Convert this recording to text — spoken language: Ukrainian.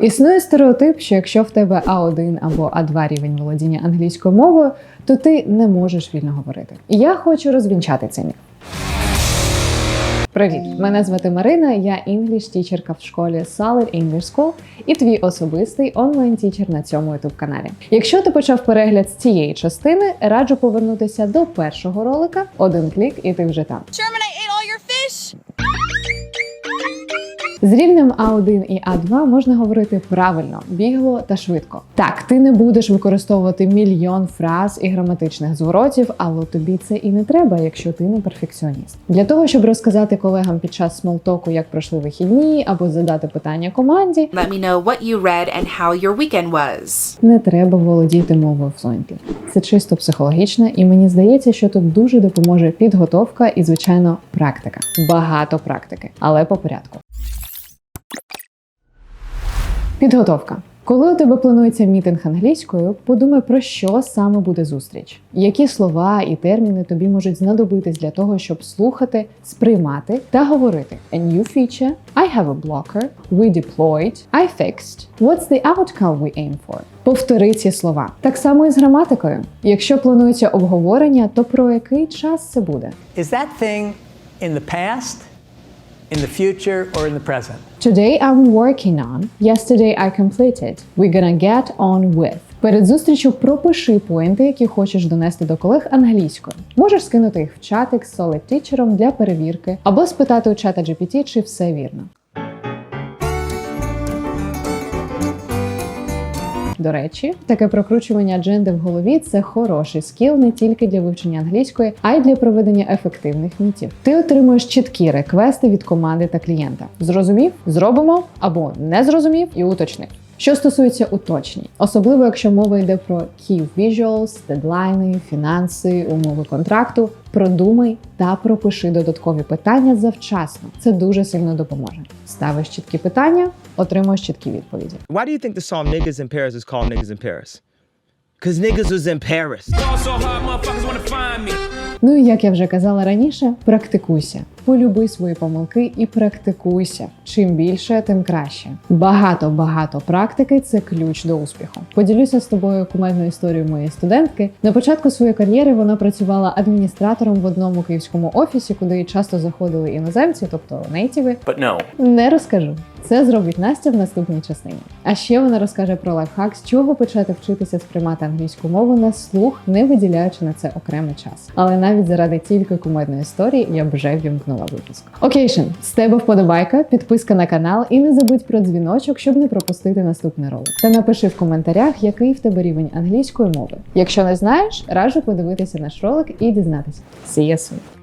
Існує стереотип, що якщо в тебе А1 або А2 рівень володіння англійською мовою, то ти не можеш вільно говорити. Я хочу розвінчати цей міф. Привіт! Мене звати Марина, я інгліш тічерка в школі Solid English School і твій особистий онлайн-тічер на цьому youtube каналі. Якщо ти почав перегляд з цієї частини, раджу повернутися до першого ролика. Один клік, і ти вже там. Sherman, З рівнем А1 і А2 можна говорити правильно, бігло та швидко. Так, ти не будеш використовувати мільйон фраз і граматичних зворотів, але тобі це і не треба, якщо ти не перфекціоніст. Для того, щоб розказати колегам під час смолтоку, як пройшли вихідні, або задати питання команді, Let me know what you read and how your weekend was. не треба володіти мовою флуентly. Це чисто психологічно, і мені здається, що тут дуже допоможе підготовка і, звичайно, практика. Багато практики, але по порядку. Підготовка. Коли у тебе планується мітинг англійською, подумай про що саме буде зустріч, які слова і терміни тобі можуть знадобитись для того, щоб слухати, сприймати та говорити. A new feature, I have a blocker, we deployed, I fixed. What's the outcome we aim for? Повтори ці слова. Так само і з граматикою. Якщо планується обговорення, то про який час це буде? Is that thing in the past, in the future, or in the present? Today I'm working on. Yesterday I completed. We're gonna get on with. Перед зустрічю пропиши поінти, які хочеш донести до колег англійською. Можеш скинути їх в чатик з Solid Teacher для перевірки, або спитати у чата GPT, чи все вірно. До речі, таке прокручування адженди в голові це хороший скіл не тільки для вивчення англійської, а й для проведення ефективних мітів. Ти отримуєш чіткі реквести від команди та клієнта. Зрозумів, зробимо або не зрозумів і уточнив. Що стосується уточнень, особливо якщо мова йде про key visuals, дедлайни, фінанси, умови контракту, продумай та пропиши додаткові питання завчасно. Це дуже сильно допоможе. Ставиш чіткі питання, отримуєш чіткі відповіді. Why do you think the song Niggas in Paris is called Niggas in Paris? Because niggas was in Paris. Ну і як я вже казала раніше, практикуйся. Полюби свої помилки і практикуйся. Чим більше, тим краще. Багато багато практики це ключ до успіху. Поділюся з тобою кумедною історією моєї студентки. На початку своєї кар'єри вона працювала адміністратором в одному київському офісі, куди часто заходили іноземці, тобто нейтіви. But no. Не розкажу. Це зробить Настя в наступній частині. А ще вона розкаже про лайфхак, з чого почати вчитися сприймати англійську мову на слух, не виділяючи на це окремий час. Але навіть заради тільки кумедної історії я вже вімкнула випуск. Окейшн, з тебе вподобайка, підписка на канал і не забудь про дзвіночок, щоб не пропустити наступний ролик. Та напиши в коментарях, який в тебе рівень англійської мови. Якщо не знаєш, раджу подивитися наш ролик і дізнатися. See you soon!